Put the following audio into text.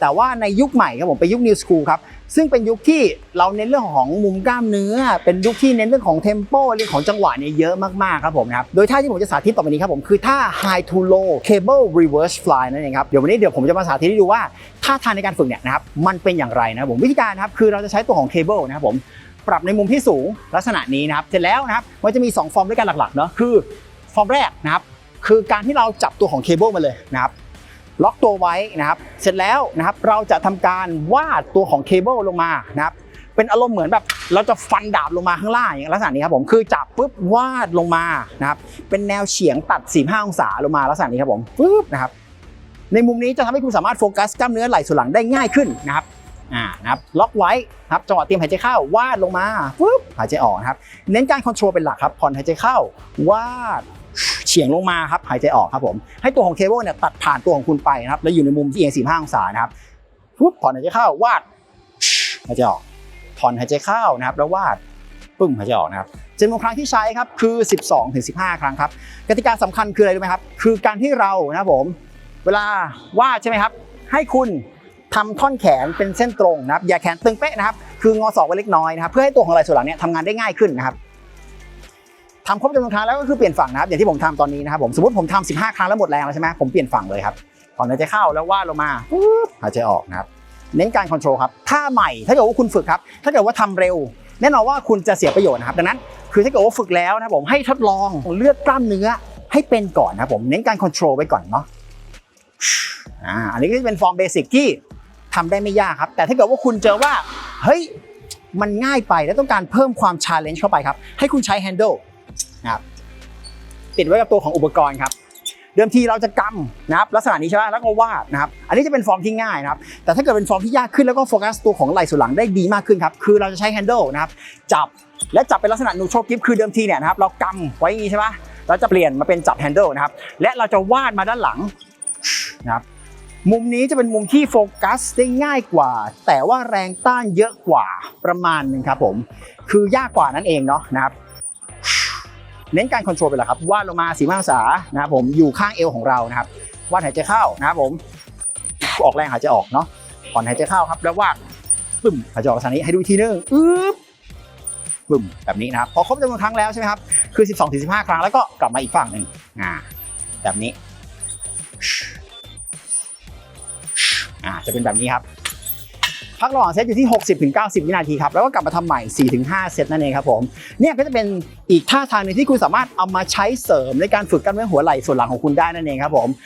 แต่ว่าในยุคใหม่ครับผมเป็นยุค New School ครับ ซึ่งเป็นยุคที่เราเน้นเรื่องของมุมกล้ามเนื้อ เป็นยุคที่เน้นเรื่องของเทมโปเรื่องของจังหวะเนี่ยเยอะมากๆครับผมนะครับโดยท่าที่ผมจะสาธิตต่อไปนี้ครับผมคือท่า High to Low Cable Reverse Fly นั่นเองครับเดี๋ยววันนี้เดี๋ยวผมจะมาสาธิตให้ดูว่าท่าทางในการฝึกเนี่ยนะครับมันเป็นอย่างไรนะครับผมวิธีการนะครับคือเราจะใช้ตัวของเคเบิลนะครับผมปรับในมุมที่สูงลักษณะนี้นะครับเสร็จแล้วนะครับมันจะมี 2 ฟอร์มด้วยกันหลักๆเนาะคือฟอร์มแรกนะครับคือการที่เราจับตัวของเคเบิลมาเลยนะครับ ล็อกตัวไว้นะครับ เสร็จแล้วนะครับเราจะทำการวาดตัวของเคเบิลลงมานะครับเป็นอารมณ์เหมือนแบบเราจะฟันดาบลงมาข้างล่างอย่างลักษณะนี้ครับผมคือจับปุ๊บวาดลงมานะครับเป็นแนวเฉียงตัด 45 องศาลงมาลักษณะนี้ครับผมปุ๊บนะครับในมุมนี้จะทำให้คุณสามารถโฟกัสกล้ามเนื้อไหล่ส่วนหลังได้ง่ายขึ้นนะครับอ่านะครับล็อกไว้นะครับจังหวะเตรียมหายใจเข้าวาดลงมาปุ๊บหายใจออกครับเน้นการคอนโทรลเป็นหลักครับผ่อนหายใจเข้าวาด ฉียงลงมาครับหายใจออกครับผมให้ตัวของเคเบิลเนี่ยตัดผ่านตัวของคุณไปนะครับแล้วอยู่ในมุมที่เอียง45องศานะครับปุ๊บผ่อนหายใจเข้าวาดหายใจออกผ่อนหายใจเข้านะครับแล้ววาดปึ้มหายใจออกนะครับจำนวนครั้งที่ใช้ครับคือ 12ถึง15 ครั้งครับกติกาสำคัญคืออะไรรู้ไหมครับ คือการที่เรานะครับผมเวลาวาดใช่ไหมครับ ให้คุณทำท่อนแขนเป็นเส้นตรงนะครับอย่าแขนตึงเป๊ะนะครับคืองอศอกไว้เล็กน้อยนะครับเพื่อให้ตัวของไหล่ส่วนหลังเนี่ยทำงานได้ง่ายขึ้นนะครับ ทำครบจำนวนครั้งแล้วก็คือเปลี่ยนฝั่งนะครับอย่างที่ผมทำตอนนี้นะครับผมสมมติผมทำ15 ครั้งแล้วหมดแรงแล้วใช่ไหมผมเปลี่ยนฝั่งเลยครับถอนหายใจเข้าแล้ววาดลงมาปุ๊บหายใจออกนะครับเน้นการคอนโทรลครับถ้าใหม่ถ้าเกิดว่าคุณฝึกครับ ถ้าเกิดว่าทำเร็ว แน่นอนว่าคุณจะเสียประโยชน์นะครับ ดังนั้น คือถ้าเกิดว่าฝึกแล้วนะผมให้ทดลองเลือกกล้ามเนื้อให้เป็นก่อนนะผมเน้นการคอนโทรลไว้ก่อนเนาะอ่าอันนี้ก็จะเป็นฟอร์มเบสิกที่ทำได้ไม่ยากครับ แต่ถ้าเกิดว่าคุณเจอว่าเฮ้ยมันง่ายไปแล้วต้องการเพิ่มความชาเลนจ์เข้าไปครับ ให้คุณใช้ handle ะครับติดไว้กับตัวของอุปกรณ์ครับเดิมทีเราจะกำนะครับลักษณะนี้ใช่ไหมแล้วก็วาดนะครับอันนี้จะเป็นฟอร์มที่ง่ายนะครับแต่ถ้าเกิดเป็นฟอร์มที่ยากขึ้นแล้วก็โฟกัสตัวของไหล่ส่วนหลังได้ดีมากขึ้นครับคือเราจะใช้ handle นะครับจับและจับเป็นลักษณะ neutral grip คือเดิมทีเนี่ยนะครับเรากำไว้อย่างนี้ใช่ไหมเราจะเปลี่ยนมาเป็นจับ handle นะครับและเราจะวาดมาด้านหลังนะครับมุมนี้จะเป็นมุมที่โฟกัสได้ง่ายกว่า แต่ว่าแรงต้านเยอะกว่าประมาณหนึงครับผมคือยากกว่านั่นเองเนาะนะครับ เน้นการคอนโทรลไปแหละครับวาดลงมาสีมาองศานะครับผมอยู่ข้างเอวของเรานะครับวาดหายใจเข้านะครับผมออกแรงหายใจออกเนาะผ่อนหายใจเข้าครับ แล้ววาดปึ้มหายใจออกทางนี้ให้ดูอีกทีนึงอึ๊บปึ้มแบบนี้นะครับพอครบจำนวนครั้งแล้วใช่ไหมครับคือ 12ถึง15 ครั้งแล้วก็กลับมาอีกฝั่งหนึ่งอ่าแบบนี้อ่าจะเป็นแบบนี้ครับ พักระหว่างเซตอยู่ที่ 60ถึง90 วินาทีครับ แล้วก็กลับมาทำใหม่4ถึง5เซตนั่นเองครับผม เนี่ยก็จะเป็นอีกท่าทางหนึงที่คุณสามารถเอามาใช้เสริมในการฝึกกล้ามเนื้อหัวไหล่ส่วนหลังของคุณได้นั่นเองครับผม